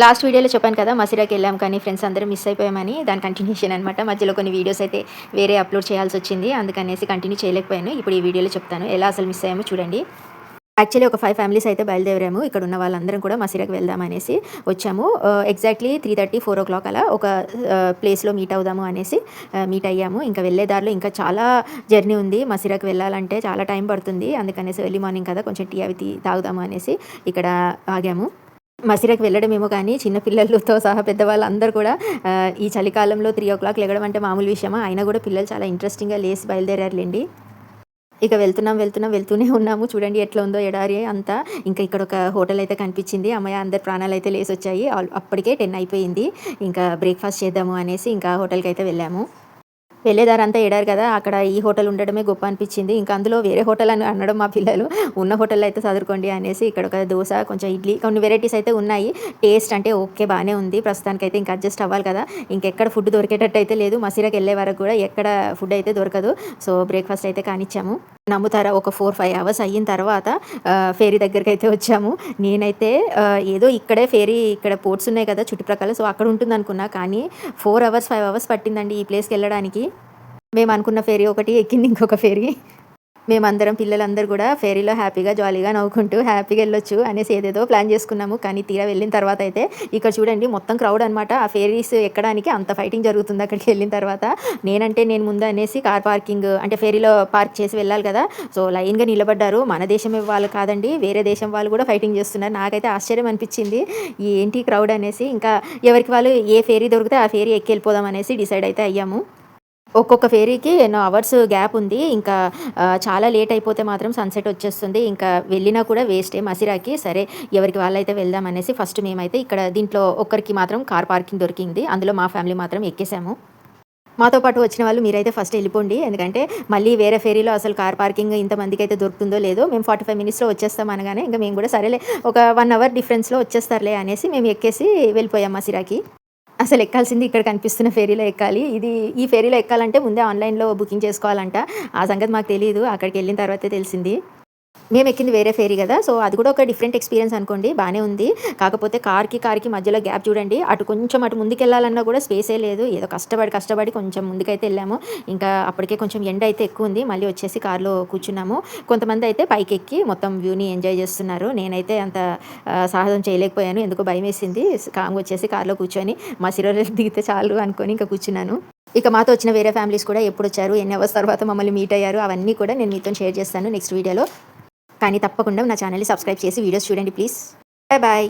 Last వీడియోలో చెప్పాను కదా మసిరాకి వెళ్ళాం కానీ ఫ్రెండ్స్ అందరూ మిస్ అయిపోయామని దాని కంటిన్యూషన్ అనమాట మధ్యలో కొన్ని వీడియోస్ అయితే వేరే అప్లోడ్ చేయాల్సి వచ్చింది అందుకనేసి కంటిన్యూ చేయలేకపోయాను. ఇప్పుడు ఈ వీడియోలో చెప్తాను ఎలా అసలు మిస్ అయ్యామో చూడండి. యాక్చువల్లీ ఒక ఫైవ్ ఫ్యామిలీస్ అయితే బయలుదేరాము ఇక్కడ ఉన్న వాళ్ళందరం కూడా మసిరాకి వెళ్దాం అనేసి వచ్చాము. Exactly three thirty four o'clock అలా ఒక uh, ప్లేస్లో మీట్ అవుదాము అనేసి uh, మీట్ అయ్యాము. ఇంకా వెళ్ళే దారిలో ఇంకా చాలా జర్నీ ఉంది. మసిరాకి వెళ్ళాలంటే చాలా టైం పడుతుంది. అందుకనేసి ఎర్లీ మార్నింగ్ కదా కొంచెం టీ అవి తాగుదాము అనేసి ఇక్కడ ఆగాము. మసిరకు వెళ్ళడమేమో కానీ చిన్నపిల్లలతో సహా పెద్దవాళ్ళు అందరూ కూడా ఈ చలికాలంలో త్రీ ఓ క్లాక్ లెగడం అంటే మామూలు విషయమా? అయినా కూడా పిల్లలు చాలా ఇంట్రెస్టింగ్గా లేసి బయలుదేరారులేండి. ఇక వెళ్తున్నాం వెళ్తున్నాం వెళ్తూనే ఉన్నాము. చూడండి ఎట్లా ఉందో ఎడారి అంతా. ఇంకా ఇక్కడ ఒక హోటల్ అయితే కనిపించింది. అమ్మాయి అందరి ప్రాణాలు అయితే లేసి వచ్చాయి అప్పటికే టెన్ అయిపోయింది. ఇంకా బ్రేక్ఫాస్ట్ చేద్దాము అనేసి ఇంకా హోటల్కి అయితే వెళ్ళాము. వెళ్ళేదారంతా ఎడారు కదా అక్కడ ఈ హోటల్ ఉండడమే గొప్ప అనిపించింది. ఇంకా అందులో వేరే హోటల్ అని అనడం మా పిల్లలు ఉన్న హోటల్లో అయితే చదువుకోండి అనేసి ఇక్కడ ఒక దోశ కొంచెం ఇడ్లీ కొన్ని వెరైటీస్ అయితే ఉన్నాయి. టేస్ట్ అంటే ఓకే బాగానే ఉంది. ప్రస్తుతానికైతే ఇంకా అడ్జస్ట్ అవ్వాలి కదా. ఇంకెక్కడ ఫుడ్ దొరికేటట్టు అయితే లేదు. మసీరాకి వెళ్ళే వరకు కూడా ఎక్కడ ఫుడ్ అయితే దొరకదు. సో బ్రేక్ఫాస్ట్ అయితే కానిచ్చాము. నమ్ముతారా? ఒక ఫోర్ ఫైవ్ అవర్స్ అయిన తర్వాత ఫేరీ దగ్గరికి అయితే వచ్చాము. నేనైతే ఏదో ఇక్కడే ఫేరీ ఇక్కడ పోర్ట్స్ ఉన్నాయి కదా చుట్టుప్రక్కల సో అక్కడ ఉంటుంది అనుకున్నా కానీ ఫోర్ అవర్స్ ఫైవ్ అవర్స్ పట్టిందండి ఈ ప్లేస్కి వెళ్ళడానికి. మేము అనుకున్న ఫేరీ ఒకటి ఎక్కింది ఇంకొక ఫేరీ. మేమందరం పిల్లలందరూ కూడా ఫేరీలో హ్యాపీగా జాలీగా నవ్వుకుంటూ హ్యాపీగా వెళ్ళొచ్చు అనేసి ఏదేదో ప్లాన్ చేసుకున్నాము. కానీ తీరా వెళ్ళిన తర్వాత అయితే ఇక్కడ చూడండి మొత్తం క్రౌడ్ అనమాట ఆ ఫేరీస్ ఎక్కడానికి అంత ఫైటింగ్ జరుగుతుంది అక్కడికి వెళ్ళిన తర్వాత. నేనంటే నేను ముందు అనేసి కార్ పార్కింగ్ అంటే ఫేరీలో పార్క్ చేసి వెళ్ళాలి కదా. సో లైన్గా నిలబడ్డారు. మన దేశం వాళ్ళు కాదండి వేరే దేశం వాళ్ళు కూడా ఫైటింగ్ చేస్తున్నారు. నాకైతే ఆశ్చర్యం అనిపించింది. ఏంటి క్రౌడ్ అనేసి ఇంకా ఎవరికి వాళ్ళు ఏ ఫేరీ దొరికితే ఆ ఫేరీ ఎక్కి వెళ్ళిపోదాం అనేసి డిసైడ్ అయితే అయ్యాము. ఒక్కొక్క ఫేరీకి ఎన్నో అవర్స్ గ్యాప్ ఉంది. ఇంకా చాలా లేట్ అయిపోతే మాత్రం సన్సెట్ వచ్చేస్తుంది. ఇంకా వెళ్ళినా కూడా వేస్టే మసిరాకి. సరే ఎవరికి వాళ్ళైతే వెళ్దాం అనేసి ఫస్ట్ మేమైతే ఇక్కడ దీంట్లో ఒక్కరికి మాత్రం కార్ పార్కింగ్ దొరికింది. అందులో మా ఫ్యామిలీ మాత్రం ఎక్కేసాము. మాతో పాటు వచ్చిన వాళ్ళు మీరైతే ఫస్ట్ వెళ్ళిపోండి. ఎందుకంటే మళ్ళీ వేరే ఫేరీలో అసలు కార్ పార్కింగ్ ఇంతమందికి అయితే దొరుకుతుందో లేదో మేము ఫార్టీ ఫైవ్ మినిట్స్లో వచ్చేస్తాం అనగానే ఇంకా మేము కూడా సరేలే ఒక వన్ అవర్ డిఫరెన్స్లో వచ్చేస్తారులే అనేసి మేము ఎక్కేసి వెళ్ళిపోయాం మసిరాకి. అసలు ఎక్కాల్సింది ఇక్కడ కనిపిస్తున్న ఫేరీలో ఎక్కాలి. ఇది ఈ ఫేరీలో ఎక్కాలంటే ముందే ఆన్లైన్లో బుకింగ్ చేసుకోవాలంట. ఆ సంగతి మాకు తెలియదు అక్కడికి వెళ్ళిన తర్వాతే తెలిసింది. మేము ఎక్కింది వేరే ఫేరీ కదా సో అది కూడా ఒక డిఫరెంట్ ఎక్స్పీరియన్స్ అనుకోండి బాగానే ఉంది. కాకపోతే కార్కి కార్కి మధ్యలో గ్యాప్ చూడండి అటు కొంచెం అటు ముందుకెళ్ళాలన్నా కూడా స్పేసే లేదు. ఏదో కష్టపడి కష్టపడి కొంచెం ముందుకైతే వెళ్ళాము. ఇంకా అప్పటికే కొంచెం ఎండ అయితే ఎక్కువ ఉంది మళ్ళీ వచ్చేసి కార్లో కూర్చున్నాము. కొంతమంది అయితే పైకి ఎక్కి మొత్తం వ్యూని ఎంజాయ్ చేస్తున్నారు. నేనైతే అంత సాహసం చేయలేకపోయాను ఎందుకో భయం వేసింది కాంగ్ వచ్చేసి కార్లో కూర్చొని మా సిరోలు దిగితే చాలు అనుకొని ఇంకా కూర్చున్నాను. ఇక మాతో వచ్చిన వేరే ఫ్యామిలీస్ కూడా ఎప్పుడు వచ్చారు ఎన్ని అవర్స్ తర్వాత మమ్మల్ని మీట్ అయ్యారు అవన్నీ కూడా నేను మీతో షేర్ చేస్తాను నెక్స్ట్ వీడియోలో కానీ తప్పకుండా నా ఛానల్ని సబ్స్క్రైబ్ చేసి వీడియోస్ చూడండి ప్లీజ్. Bye bye.